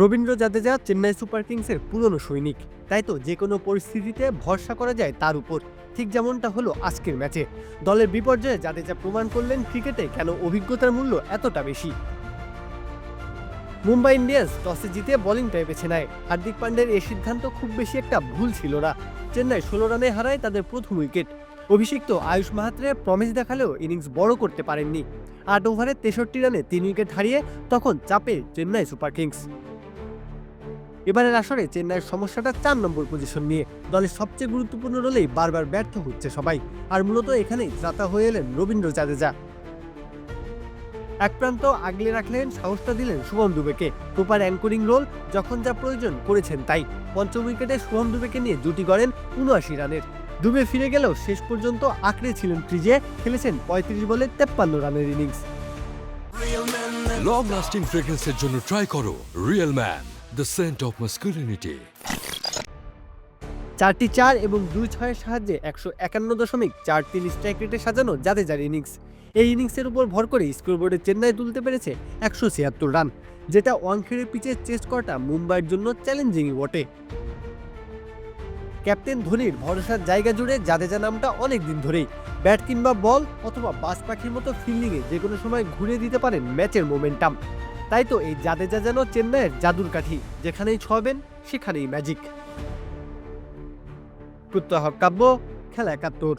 Rabindra Jadeja Chennai super কিংসের পুরনো সৈনিক। তাই তো যে কোনো পরিস্থিতিতে ভরসা করা যায় তার উপর। ঠিক যেমনটা হলো আজকের ম্যাচে। দলের বিপর্যয়ে জাদেজা প্রমাণ করলেন ক্রিকেটে কেন অভিজ্ঞতার মূল্য এতটা বেশি। মুম্বাই ইন্ডিয়ান্স টসে জিতে বোলিংটাই বেছে নেয়। হার্দিক পান্ডের এই সিদ্ধান্ত খুব বেশি একটা ভুল ছিল না। চেন্নাই ষোলো রানে হারায় তাদের প্রথম উইকেট। অভিষিক্ত আয়ুষ মাহাত্রে প্রমিস দেখালেও ইনিংস বড় করতে পারেননি। আট ওভারে তেষট্টি রানে তিন উইকেট হারিয়ে তখন চাপে চেন্নাই সুপার কিংস। এবারের আসরে চেন্নাইয়ের সমস্যাটা চার নম্বর পজিশন নিয়ে দলের সবচেয়ে গুরুত্বপূর্ণ রোলেই বারবার ব্যর্থ হচ্ছে সবাই। আর মূলত এখানেই ত্রাতা হয়ে এলেন রবীন্দ্র জাদেজা। এক প্রান্ত আগলে রাখলেন, সাহসটা দিলেন শুভম দুবেকে। প্রপার অ্যাঙ্করিং রোল যখন যা প্রয়োজন করেছেন তাই। পঞ্চম উইকেটে শুভম দুবেকে নিয়ে জুটি গড়েন উনআশি রানের। দুবে ফিরে গেলেও শেষ পর্যন্ত আঁকড়ে ছিলেন ক্রিজে, খেলেছেন পঁয়ত্রিশ বলে তেপ্পান্ন রানের ইনিংস লং লাস্টিং ফ্রেগ্রেন্সের জন্য ট্রাই করো real man the scent of masculinity চারটি চার এবং দুই ছয়ের সাহায্যে একশো একান্ন দশমিক চার তিন স্ট্রাইক রেটে সাজানো জাদেজার ইনিংস। এই ইনিংসের উপর ভর করে স্কোরবোর্ডে চেন্নাই তুলতে পেরেছে একশো ছিয়াত্তর রান, যেটা ওয়াংখেড়ে পিচে চেস্ট করাটা মুম্বাইয়ের জন্য চ্যালেঞ্জিংই বটে। ক্যাপ্টেন ধোনির ভরসার জায়গা জুড়ে জাদেজা নামটা অনেক দিন ধরেই, ব্যাট কিংবা বল অথবা বাস পাখির মতো ফিল্ডিংয়ে যে কোনো সময় ঘুরে দিতে পারেন ম্যাচের মোমেন্টাম তাই তো এই জাদেজা যেন চেন্নাইয়ের জাদুর কাঠি, যেখানেই ছোঁয়াবেন, সেখানেই ম্যাজিক প্রত্যহ কাব্য, খেলা একাত্তর।